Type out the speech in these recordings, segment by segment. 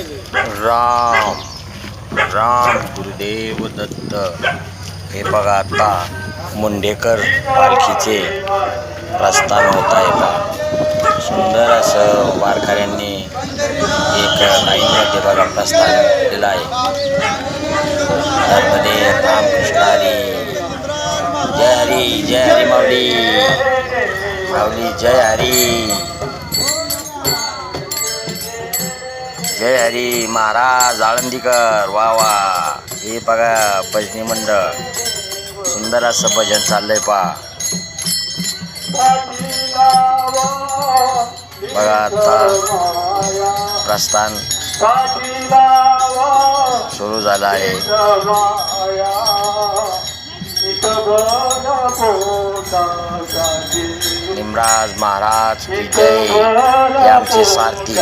राम. राम गुरुदेव दत्त. हे बघा आता मुंडेकर पालखीचे प्रस्थान होत आहे का सुंदर असं वारकऱ्यांनी एक लाईनमध्ये बघा प्रस्थान दिलं आहे. त्यामध्ये रामकृष्ण हरी. जय हरी जय हरी माऊली. माऊली जय हरी. जय हरी महाराज आळंदीकर वा वा. हे बघा भजनी मंडळ. सुंदर असं भजन चाललंय पा बघा आता प्रस्थान सुरू झालं आहे. निमराज महाराज की जय. हे आमचे सारथी.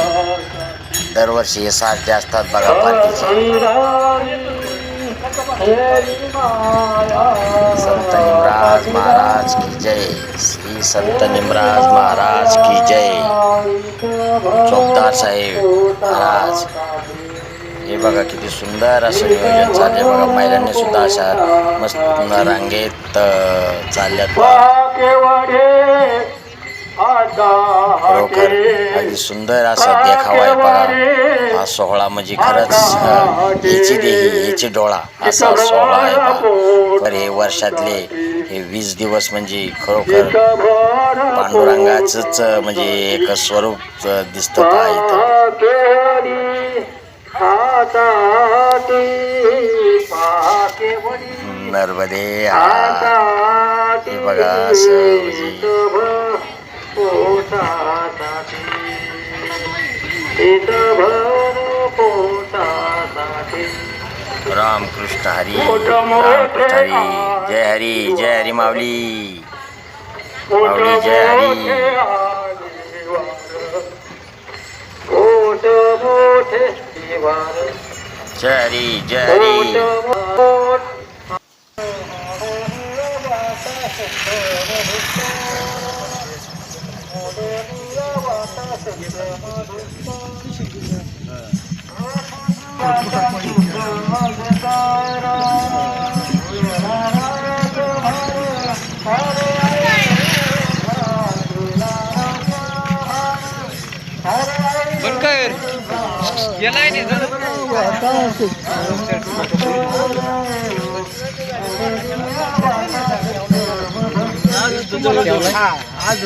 दरवर्षी हे सारथी असतात बघा पालखीचे. संत निमराज महाराज की जय. श्री संत निमराज महाराज की जय. चौकदार साहेब महाराज. हे बघा किती सुंदर असं नियोजन चाललंय. बघा महिलांनी सुद्धा अशा मस्त रांगेत चालल्यात. खरोखर अगदी सुंदर असा देखावा आहे बघा. हा सोहळा म्हणजे खरंच याची देही याची डोळा असा सोहळा आहे बघा. तर हे वर्षातले हे वीस दिवस म्हणजे खरोखर पांडुरंगाचंच म्हणजे एक स्वरूप दिसतं पहा इथं? नर्मदे बघा असं रामकृष्ण हरी रामकृष्ण हरी जय हरी जय हरी माऊली. माऊली जय हरी. जय हरी जय हरी. गेलाय आज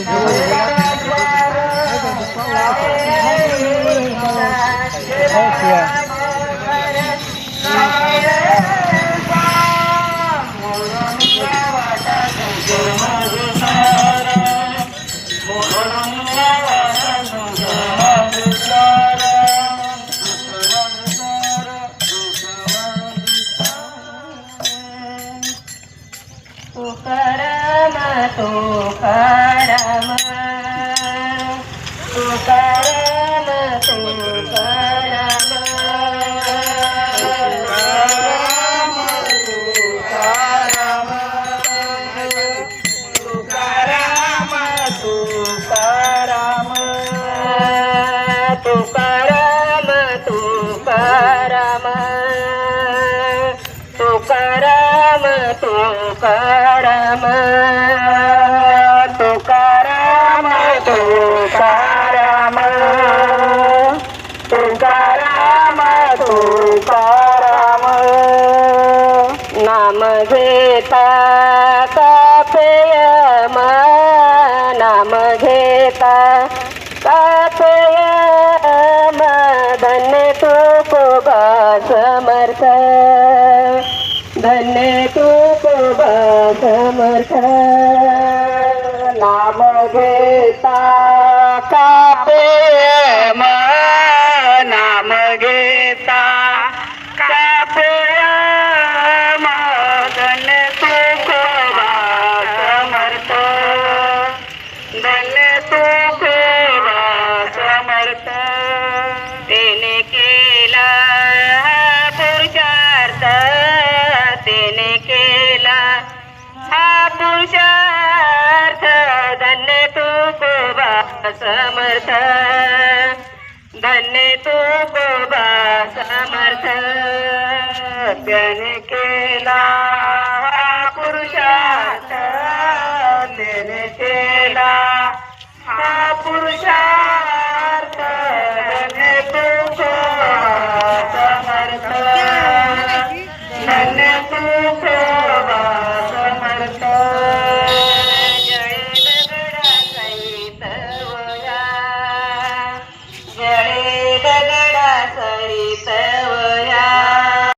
तुकाराम तुकाराम तुकाराम तुकाराम तुकाराम तुकाराम. नाम घेता कापयम नाम घेता तुकोबा समर्थ नाम घेता कापे नाम घेता पुरुषार्थ धन्य तुकोबा समर्थ. धन्य तुकोबा समर्थ. त्याने केला पुरुषार्थ त्याने केला.